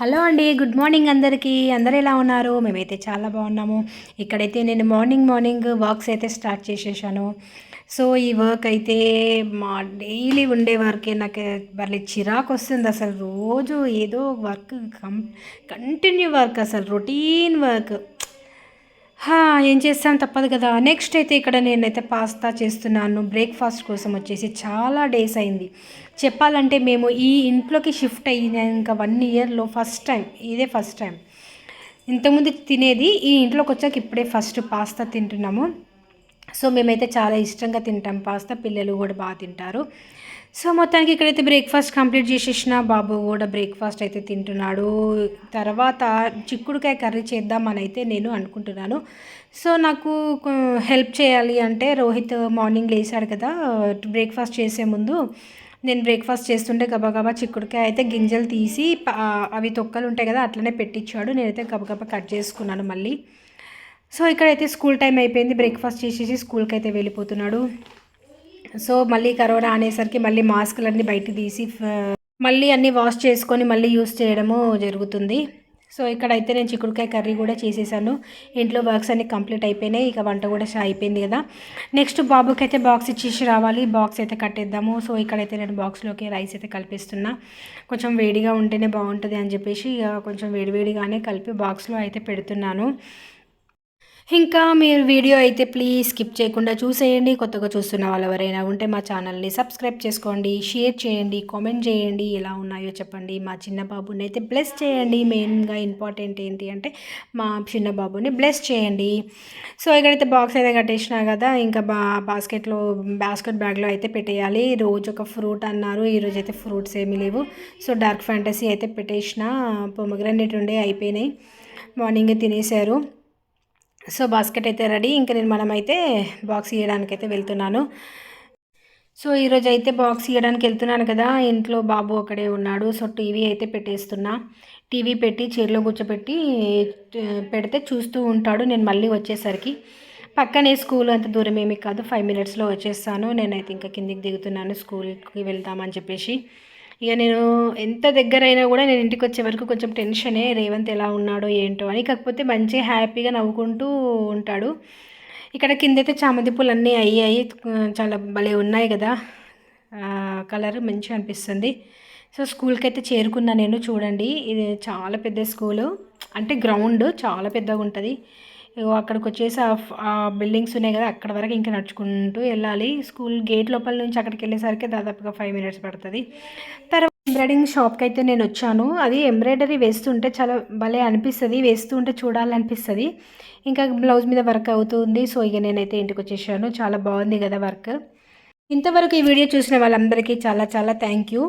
Hello అండి good morning అందరికీ. అందరు ఎలా ఉన్నారు? మేమైతే చాలా బాగున్నాము. ఇక్కడైతే నేను మార్నింగ్ మార్నింగ్ వర్క్స్ అయితే స్టార్ట్ చేసేసాను. సో ఈ వర్క్ అయితే మా డైలీ ఉండే వర్కే నాకు భలే చిరాకు వస్తుంది అసలు. రోజు ఏదో వర్క్ కం కంటిన్యూ వర్క్ అసలు రొటీన్ వర్క్ హా, ఏం చేస్తాం? తప్పదు కదా. నెక్స్ట్ అయితే ఇక్కడ నేనైతే పాస్తా చేస్తున్నాను. బ్రేక్ఫాస్ట్ కోసం వచ్చేసి చాలా డేస్ అయింది. చెప్పాలంటే మేము ఈ ఇంట్లోకి షిఫ్ట్ అయినాక వన్ ఇయర్లో ఫస్ట్ టైం ఇదే ఫస్ట్ టైం ఇంతకుముందు తినేది ఈ ఇంట్లోకి వచ్చాక ఇప్పుడే ఫస్ట్ పాస్తా తింటున్నాము. సో మేమైతే చాలా ఇష్టంగా తింటాం. పాస్తా పిల్లలు కూడా బాగా తింటారు. సో మొత్తానికి ఇక్కడైతే బ్రేక్ఫాస్ట్ కంప్లీట్ చేసేసిన బాబు కూడా బ్రేక్ఫాస్ట్ అయితే తింటున్నాడు. తర్వాత చిక్కుడుకాయ కర్రీ చేద్దామని అయితే నేను అనుకుంటున్నాను. సో నాకు హెల్ప్ చేయాలి అంటే రోహిత్ మార్నింగ్ లేచాడు కదా బ్రేక్ఫాస్ట్ చేసే ముందు నేను బ్రేక్ఫాస్ట్ చేస్తుంటే గబగబా చిక్కుడుకాయ అయితే గింజలు తీసి అవి తొక్కలు ఉంటాయి కదా అట్లనే పెట్టించాడు. నేనైతే గబగబా కట్ చేసుకున్నాను మళ్ళీ. సో ఇక్కడైతే స్కూల్ టైం అయిపోయింది బ్రేక్ఫాస్ట్ చేసేసి స్కూల్కి అయితే వెళ్ళిపోతున్నాడు. సో మళ్ళీ కరోనా అనేసరికి మళ్ళీ మాస్కులన్నీ బయట తీసి మళ్ళీ అన్నీ వాష్ చేసుకొని మళ్ళీ యూస్ చేయడము జరుగుతుంది. సో ఇక్కడైతే నేను చిక్కుడుకాయ కర్రీ కూడా చేసేసాను. ఇంట్లో వర్క్స్ అన్ని కంప్లీట్ అయిపోయినాయి. ఇక వంట కూడా షా- అయిపోయింది కదా. నెక్స్ట్ బాబుకి అయితే బాక్స్ ఇచ్చేసి రావాలి. బాక్స్ అయితే కట్టేద్దాము. సో ఇక్కడైతే నేను బాక్స్లోకి రైస్ అయితే కల్పిస్తున్నా. కొంచెం వేడిగా ఉంటేనే బాగుంటుంది అని చెప్పేసి ఇక కొంచెం వేడివేడిగానే కలిపి బాక్స్లో అయితే పెడుతున్నాను. ఇంకా మీరు వీడియో అయితే ప్లీజ్ స్కిప్ చేయకుండా చూసేయండి. కొత్తగా చూస్తున్న వాళ్ళు ఎవరైనా ఉంటే మా ఛానల్ని సబ్స్క్రైబ్ చేసుకోండి షేర్ చేయండి కామెంట్ చేయండి. ఎలా ఉన్నాయో చెప్పండి. మా చిన్న బాబుని అయితే బ్లెస్ చేయండి. మెయిన్గా ఇంపార్టెంట్ ఏంటి అంటే మా చిన్న బాబుని బ్లెస్ చేయండి. సో ఇక్కడైతే బాక్స్ అయితే కట్టేసినా కదా ఇంకా బా బాస్కెట్లో బాస్కెట్ బ్యాగ్లో అయితే పెట్టేయాలి. రోజు ఒక ఫ్రూట్ అన్నారు. ఈరోజు అయితే ఫ్రూట్స్ ఏమీ లేవు. సో డార్క్ ఫ్యాంటసీ అయితే పెట్టేసిన. పొమగ్రానేట్ ఉండే అయిపోయినాయి. మార్నింగే తినేశారు. సో బాస్కెట్ అయితే రెడీ. ఇంకా నేను మనమైతే బాక్స్ ఇవ్వడానికి అయితే వెళ్తున్నాను. సో ఈరోజు అయితే బాక్స్ ఇవ్వడానికి వెళ్తున్నాను కదా. ఇంట్లో బాబు ఒకడే ఉన్నాడు. సో టీవీ అయితే పెట్టేస్తున్నా. టీవీ పెట్టి చైర్లో కూర్చోబెట్టి పెడితే చూస్తూ ఉంటాడు. నేను మళ్ళీ వచ్చేసరికి పక్కనే స్కూల్ అంత దూరం ఏమీ కాదు. ఫైవ్ మినిట్స్లో వచ్చేస్తాను. నేనైతే ఇంకా కిందికి దిగుతున్నాను. స్కూల్కి వెళ్తామని చెప్పేసి. ఇక నేను ఎంత దగ్గరైనా కూడా నేను ఇంటికి వచ్చే వరకు కొంచెం టెన్షనే రేవంత్ ఎలా ఉన్నాడో ఏంటో అని. కాకపోతే మంచిగా హ్యాపీగా నవ్వుకుంటూ ఉంటాడు. ఇక్కడ కిందైతే చామంతి పూలు అన్నీ అయ్యాయి. చాలా భలే ఉన్నాయి కదా. కలర్ మంచిగా అనిపిస్తుంది. సో స్కూల్కి అయితే చేరుకున్నా నేను చూడండి. ఇది చాలా పెద్ద స్కూలు. అంటే గ్రౌండ్ చాలా పెద్దగా ఉంటుంది ఇగో అక్కడికి వచ్చేసి ఆ బిల్డింగ్స్ ఉన్నాయి కదా అక్కడ వరకు ఇంకా నడుచుకుంటూ వెళ్ళాలి. స్కూల్ గేట్ లోపల నుంచి అక్కడికి వెళ్ళేసరికి దాదాపుగా ఫైవ్ మినిట్స్ పడుతుంది. తర్వాత ఎంబ్రాయిడింగ్ షాప్కి అయితే నేను వచ్చాను. అది ఎంబ్రాయిడరీ వేస్తుంటే చాలా భలే అనిపిస్తుంది. వేస్తుంటే చూడాలనిపిస్తుంది. ఇంకా బ్లౌజ్ మీద వర్క్ అవుతుంది. సో ఇక నేనైతే ఇంటికి వచ్చేసాను చాలా బాగుంది కదా వర్క్. ఇంతవరకు ఈ వీడియో చూసిన వాళ్ళందరికీ చాలా చాలా థ్యాంక్ యూ.